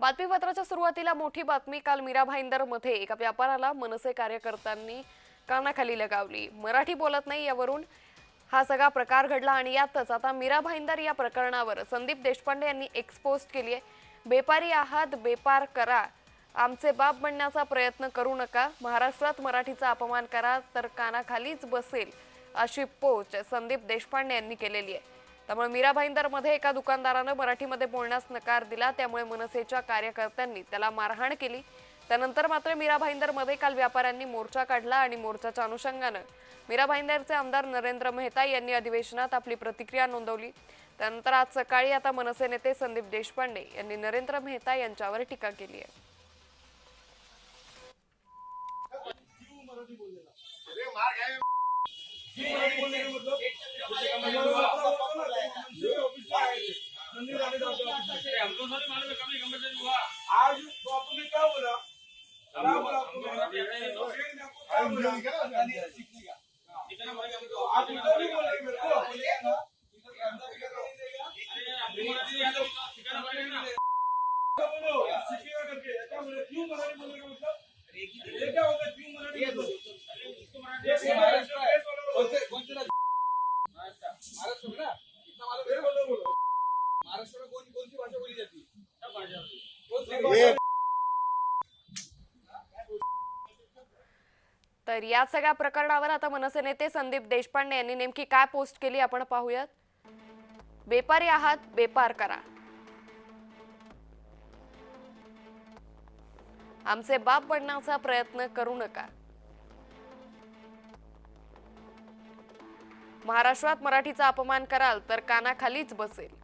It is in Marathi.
बातमीपत्राच्या सुरुवातीला मोठी बातमी काल मीरा भाईंदरमध्ये एका व्यापाराला मनसे कार्यकर्त्यांनी कानाखाली लगावली. मराठी बोलत नाही यावरून हा सगळा प्रकार घडला आणि यातच आता मीरा भाईंदर या प्रकरणावर संदीप देशपांडे यांनी एक्सपोस्ट केली आहे. बेपारी आहात बेपार करा. आमचे बाप बनण्याचा प्रयत्न करू नका. महाराष्ट्रात मराठीचा अपमान करा तर कानाखालीच बसेल अशी पोच संदीप देशपांडे यांनी केलेली आहे. त्यामुळे मीरा भाईंदरमध्ये एका दुकानदारानं मराठीमध्ये बोलण्यास नकार दिला. त्यामुळे मनसेच्या कार्यकर्त्यांनी त्याला मारहाण केली. त्यानंतर मात्र मीरा भाईंदरमध्ये काल व्यापाऱ्यांनी मोर्चा काढला आणि मोर्चाच्या अनुषंगानं मीरा भाईंदरचे आमदार नरेंद्र मेहता यांनी अधिवेशनात आपली प्रतिक्रिया नोंदवली. त्यानंतर आज सकाळी आता मनसे नेते संदीप देशपांडे यांनी नरेंद्र मेहता यांच्यावर टीका केली आहे. हमको महाराष्ट्र महाराष्ट्र महाराष्ट्र ना में कौन कौन सी भाषा बोली जाती? है सब भाषा होती है। कौन सी भाषा तर या सगळ्या प्रकरणावर आता मनसे नेते संदीप देशपांडे यांनी नेमकी काय पोस्ट केली आपण पाहूयात. बेपारी आहात बेपार करा. आमचे बाप बनण्याचा प्रयत्न करू नका. महाराष्ट्रात मराठीचा अपमान कराल तर कानाखालीच बसेल.